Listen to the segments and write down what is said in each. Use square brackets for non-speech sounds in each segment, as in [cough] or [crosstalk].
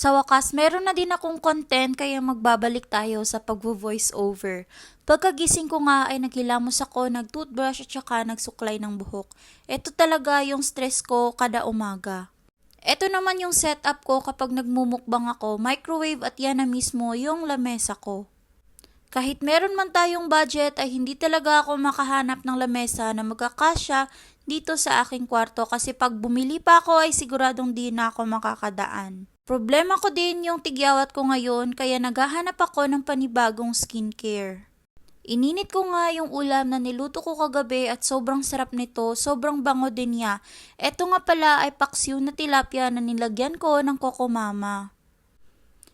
Sa wakas, meron na din akong content kaya magbabalik tayo sa pag-voice over. Pagkagising ko nga ay naghilamos ako, nag-toothbrush at saka nagsuklay ng buhok. Ito talaga yung stress ko kada umaga. Ito naman yung setup ko kapag nagmumukbang ako, microwave at yan na mismo yung lamesa ko. Kahit meron man tayong budget ay hindi talaga ako makahanap ng lamesa na magkakasya dito sa aking kwarto kasi pag bumili pa ako ay siguradong di na ako makakadaan. Problema ko din yung tigyawat ko ngayon kaya naghahanap ako ng panibagong skincare. Ininit ko nga yung ulam na niluto ko kagabi at sobrang sarap nito, sobrang bango din niya. Ito nga pala ay paksiw na tilapia na nilagyan ko ng kokomama.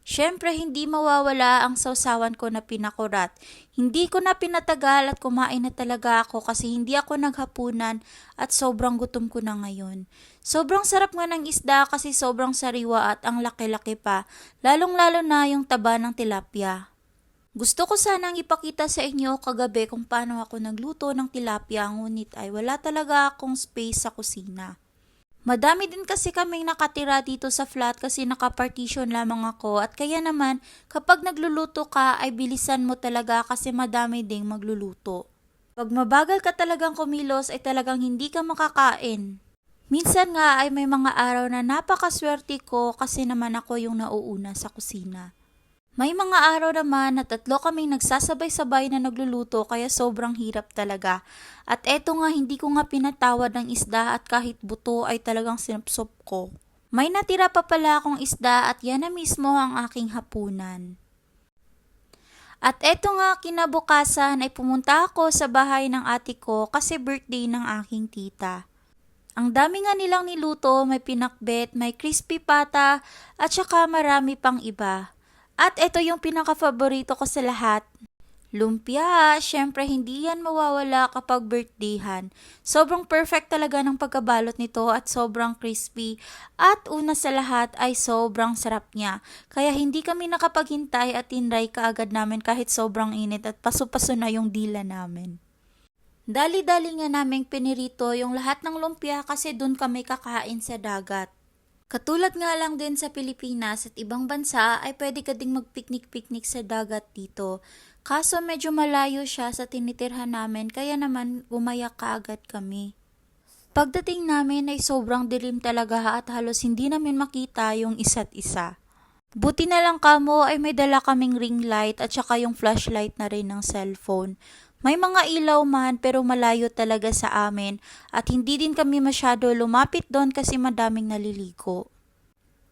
Siyempre, hindi mawawala ang sausawan ko na pinakurat. Hindi ko na pinatagal at kumain na talaga ako kasi hindi ako naghapunan at sobrang gutom ko na ngayon. Sobrang sarap nga ng isda kasi sobrang sariwa at ang laki-laki pa, lalong-lalo na yung taba ng tilapia. Gusto ko sanang ipakita sa inyo kagabi kung paano ako nagluto ng tilapia ngunit ay wala talaga akong space sa kusina. Madami din kasi kaming nakatira dito sa flat kasi nakapartition lamang ako at kaya naman kapag nagluluto ka ay bilisan mo talaga kasi madami ding magluluto. Pag mabagal ka talagang kumilos ay talagang hindi ka makakain. Minsan nga ay may mga araw na napakaswerte ko kasi naman ako yung nauuna sa kusina. May mga araw naman na tatlo kaming nagsasabay-sabay na nagluluto kaya sobrang hirap talaga. At eto nga hindi ko nga pinatawad ng isda at kahit buto ay talagang sinupsop ko. May natira pa pala akong isda at yan na mismo ang aking hapunan. At eto nga kinabukasan ay pumunta ako sa bahay ng ate ko kasi birthday ng aking tita. Ang dami nga nilang niluto, may pinakbet, may crispy pata, at saka marami pang iba. At ito yung pinaka-favorito ko sa lahat. Lumpia, syempre hindi yan mawawala kapag birthdayhan. Sobrang perfect talaga ng pagkabalot nito at sobrang crispy. At una sa lahat ay sobrang sarap niya. Kaya hindi kami nakapaghintay at tinry kaagad namin kahit sobrang init at paso-paso na yung dila namin. Dali-dali nga naming pinirito yung lahat ng lumpia kasi dun kami kakain sa dagat. Katulad nga lang din sa Pilipinas at ibang bansa ay pwede ka ding magpiknik-piknik sa dagat dito. Kaso medyo malayo siya sa tinitirhan namin kaya naman umayak kaagad kami. Pagdating namin ay sobrang dilim talaga at halos hindi namin makita yung isa't isa. Buti na lang kamo ay may dala kaming ring light at saka yung flashlight na rin ng cellphone. May mga ilaw man pero malayo talaga sa amin at hindi din kami masyado lumapit doon kasi madaming naliligo.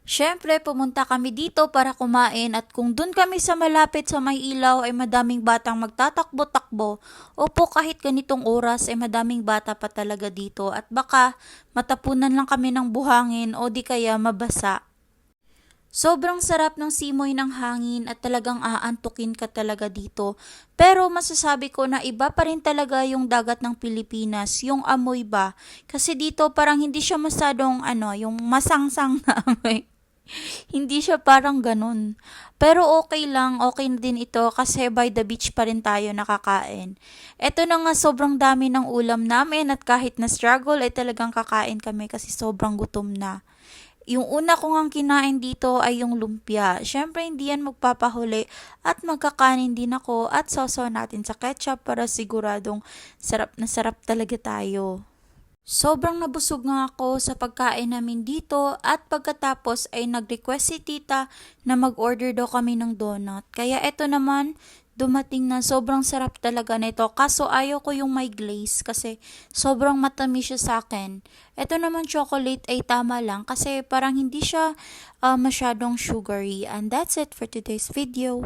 Siyempre, pumunta kami dito para kumain at kung doon kami sa malapit sa may ilaw ay madaming batang magtatakbo-takbo. Opo, kahit ganitong oras ay madaming bata pa talaga dito at baka matapunan lang kami ng buhangin o di kaya mabasa. Sobrang sarap ng simoy ng hangin at talagang aantukin ka talaga dito. Pero masasabi ko na iba pa rin talaga yung dagat ng Pilipinas, yung amoy ba. Kasi dito parang hindi siya masadong ano, yung masangsang na amoy. [laughs] hindi siya parang ganun. Pero okay lang, okay na din ito kasi by the beach pa rin tayo nakakain. Ito na nga sobrang dami ng ulam namin at kahit na struggle ay talagang kakain kami kasi sobrang gutom na. Yung una ko ngang kinain dito ay yung lumpia. Siyempre, hindi yan magpapahuli at magkakanin din ako at sausaw natin sa ketchup para siguradong sarap na sarap talaga tayo. Sobrang nabusog nga ako sa pagkain namin dito at pagkatapos ay nag-request si tita na mag-order daw kami ng donut. Kaya eto naman, dumating na sobrang sarap talaga nito. Kaso ayaw ko yung may glaze kasi sobrang matamis siya sa akin. Ito naman chocolate ay tama lang kasi parang hindi siya uh, masyadong sugary. And that's it for today's video.